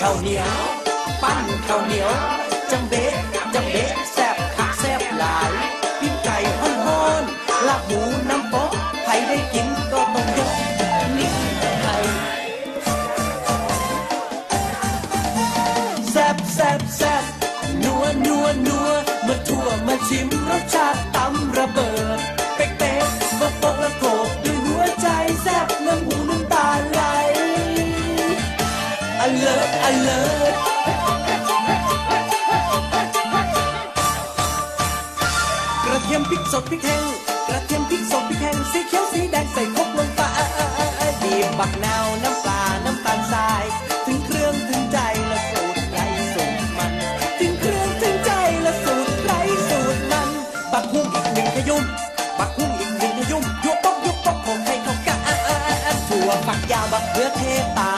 เหนียว ปั้นข้าวเหนียว จังเบ๊ะจังเบ๊ะแซ่บคักแซ่บหลายปิ้งไก่ฮ้อนๆลาบหมูน้ำโป๊ะใครได้กินก็ต้องยกนิ้วให้แซบแซบแซบนัวนัวนัวมาทั่วมาชิมรสชาติ เลิศอเลิศกระเทียมพริกสดพริกแห้งกระเทียมพริกสดพริกแห้งสีเขียวสีแดงใส่ครบลงไปบีบบักนาวน้ำปลาน้ำตาลทราย ถึงเครื่องถึงใจและสูตรไรสูตรมัน ถึงเครื่องถึงใจและสูตรไรสูตรมันปักหุ้งอีกหนึ่งขยุ่มปักหุ้งอีกหนึ่งขยุ่มยุบป๊อกยุบป๊อกของให้เข้ากันถั่วฝักยาวบักเขือเทศตา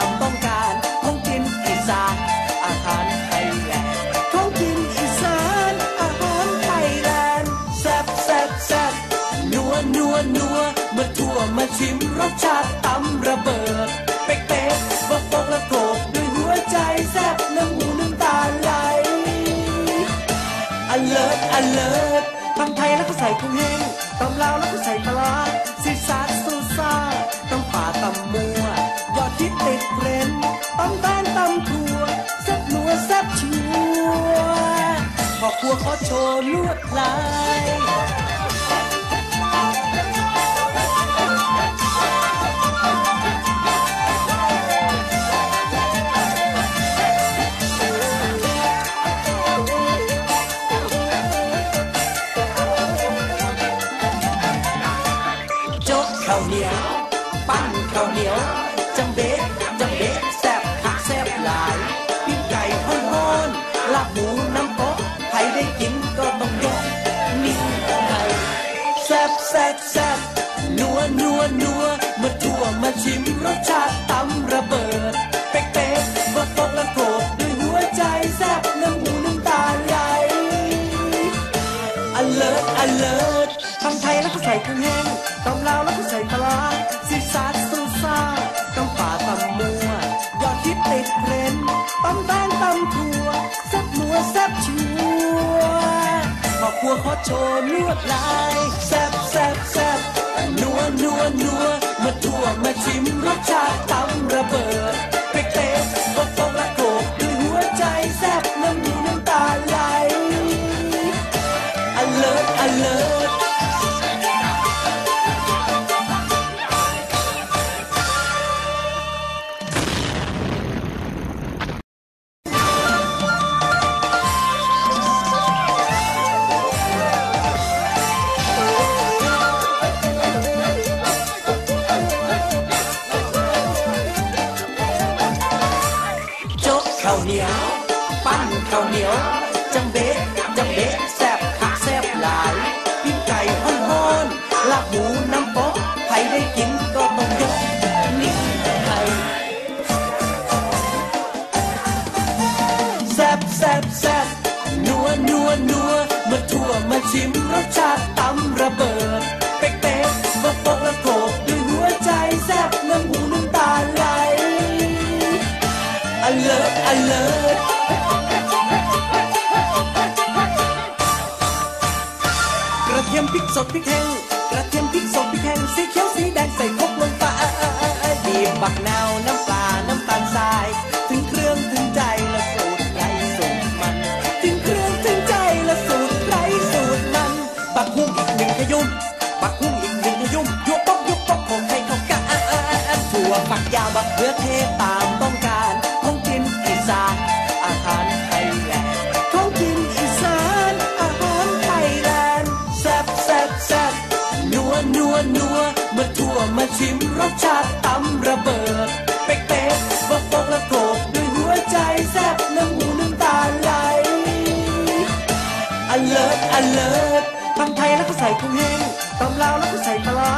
นัวนัวมาทั่วมาชิมรสชาติตำระเบิดเป๊กเป๊กบอกบอกละโกบด้วยหัวใจแซ่บน้ำหูน้ำตาไหลอเลิศอเลิศตำไทยแล้วก็ใส่กุ้งแห้งตำลาวแล้วก็ใส่ปลาซีซาร์ซูซ่าตำป่าตำมัวยอดทิพย์ติดเทรนตำแตนตำถั่วแซ่บนัวแซ่บชัวร์พอครัวขอโชว์ลวดลาย โจ๊กข้าว ก็ใส่กุ้งแห้งตำลาวแล้วก็ใส่ปลาซีซาร์ซูซ่าตำป่าตำมัวยอดทิพย์ติดเทรนตำแตงตำถั่วแซ่บนัวแซ่บชัวพอครัวขอโชว์ลวดลายแซ่บแซ่บแซ่บนัวนัวนัวมาทั่วมาชิมรสชาติ เหนียว ปั้นข้าวเหนียว จังเบ๊ะจังเบ๊ะแซ่บคักแซ่บหลายปิ้งไก่ฮ้อนๆลาบหมูน้ำโป๊ะใครได้กินก็ต้องยกนิ้วให้แซ่บแซ่บแซ่บนัวนัวนัวมาทั่วมาชิมรส เลิศอเลิศกระเทียมพริกสดพริกแห้งกระเทียมพริกสดพริกแห้งสีเขียวสีแดงใส่ครบลงไปบีบบักนาวน้ำปลาน้ำตาลทราย ถึงเครื่องถึงใจและสูตรไรสูตรมัน ถึงเครื่องถึงใจและสูตรไรสูตรมันปักหุ้งอีกหนึ่งขยุ่มปักหุ้งอีกหนึ่งขยุ่มยุบป๊อกยุบป๊อกของให้เข้ากันถั่วฝักยาวบักเขือเนัวนัวนัวมาทั่วมาชิมรสชาติตำระเบิดเป๊กเป๊กบอกบอกละโกบด้วยหัวใจแซ่บน้ำหูน้ำตาไหลอเลิศอเลิศตำไทยแล้วก็ใส่กุ้งแห้งตำลาวแล้วก็ใส่ปลา